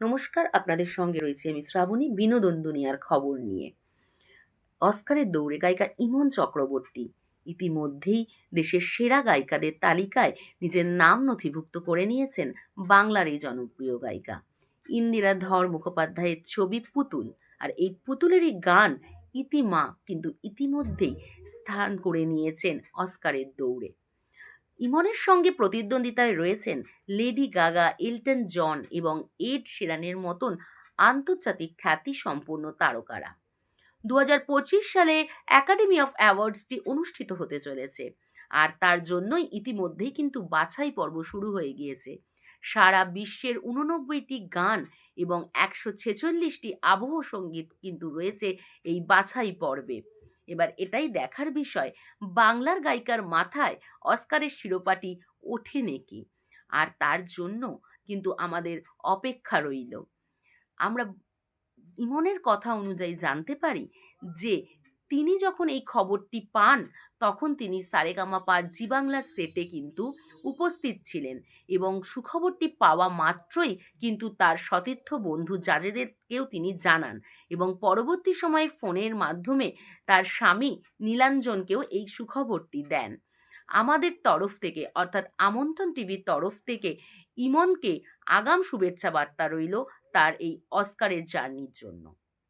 নমস্কার, আপনাদের সঙ্গে রয়েছে আমি শ্রাবণী বিনোদন দুনিয়ার খবর নিয়ে। অস্কারের দৌড়ে গায়িকা ইমন চক্রবর্তী ইতিমধ্যেই দেশের সেরা গায়িকাদের তালিকায় নিজের নাম নথিভুক্ত করে নিয়েছেন বাংলার এই জনপ্রিয় গায়িকা। ইন্দিরা ধর মুখোপাধ্যায়ের ছবি পুতুল আর এই পুতুলেরই গান ইতিমা কিন্তু ইতিমধ্যেই স্থান করে নিয়েছেন অস্কারের দৌড়ে। ইমনের সঙ্গে প্রতিদ্বন্দ্বিতায় রয়েছেন লেডি গাগা, এলটন জন এবং এড শিরানের মতন আন্তর্জাতিক খ্যাতি সম্পন্ন তারকারা। দু হাজার পঁচিশ সালে একাডেমি অফ অ্যাওয়ার্ডসটি অনুষ্ঠিত হতে চলেছে আর তার জন্যই ইতিমধ্যেই কিন্তু বাছাই পর্ব শুরু হয়ে গিয়েছে। সারা বিশ্বের উননব্বইটি গান এবং একশো ছেচল্লিশটি আবহ সংগীত কিন্তু রয়েছে এই বাছাই পর্বে। এবার এটাই দেখার বিষয়, বাংলার গায়িকার মাথায় অস্কারের শিরোপাটি ওঠে নাকি আর তার জন্য কিন্তু আমাদের অপেক্ষা রইল। আমরা ইমনের কথা অনুযায়ী জানতে পারি যে তিনি যখন এই খবরটি পান, তখন তিনি সারেগামাপা জি বাংলার সেটে কিন্তু উপস্থিত ছিলেন এবং সুখবরটি পাওয়া মাত্রই কিন্তু তার সতীর্থ বন্ধু জাজেদেরকেও তিনি জানান এবং পরবর্তী সময়ে ফোনের মাধ্যমে তার স্বামী নীলাঞ্জনকেও এই সুখবরটি দেন। আমাদের তরফ থেকে, অর্থাৎ আমন্ত্রণ টিভির তরফ থেকে ইমনকে আগাম শুভেচ্ছা বার্তা রইল তার এই অস্কারের জার্নির জন্য।